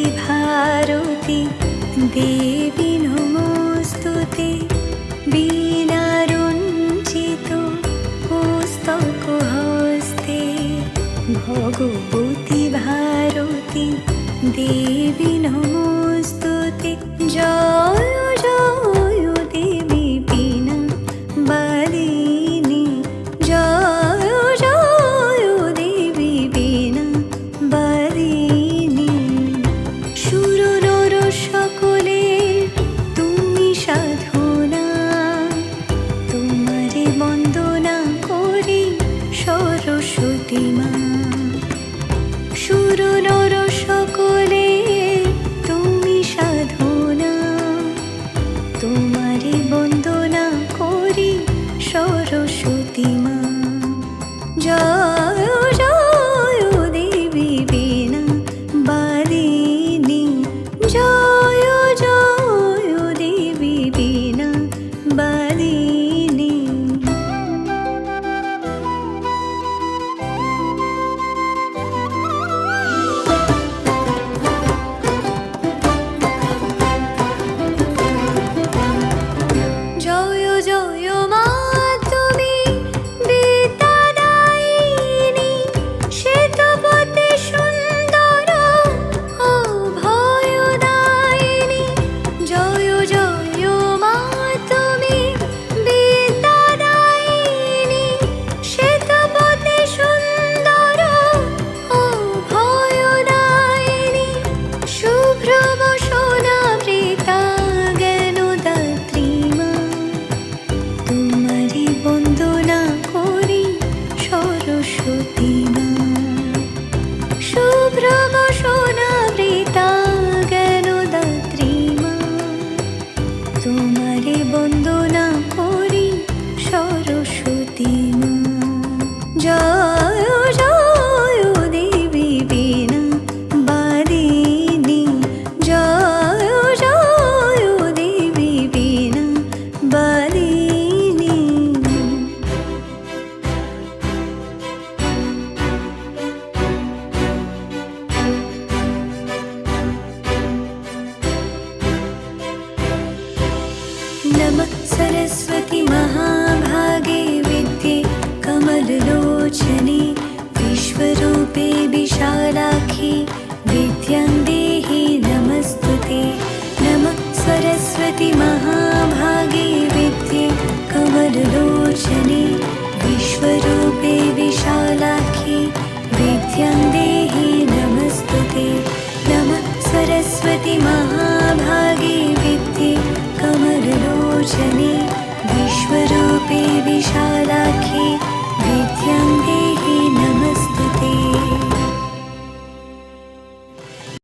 भारती देवी नमोऽस्तु ते वीणारुञ्चित पुस्तकहस्ते भगवती भारती देवी नमोऽस्तु সকলে তুমি সাধনা। তোমারে বন্দনা করি সরস্বতী মা। জয় জয় দেবী বীণা বালিনী। জয় জয় জয় नित्यं देहि नमस्तुते। नमः सरस्वति महाभागे विद्ये कमलदोशने विश्वरूपे विशालाख्ये विद्यं देहि नमस्तुते। नमः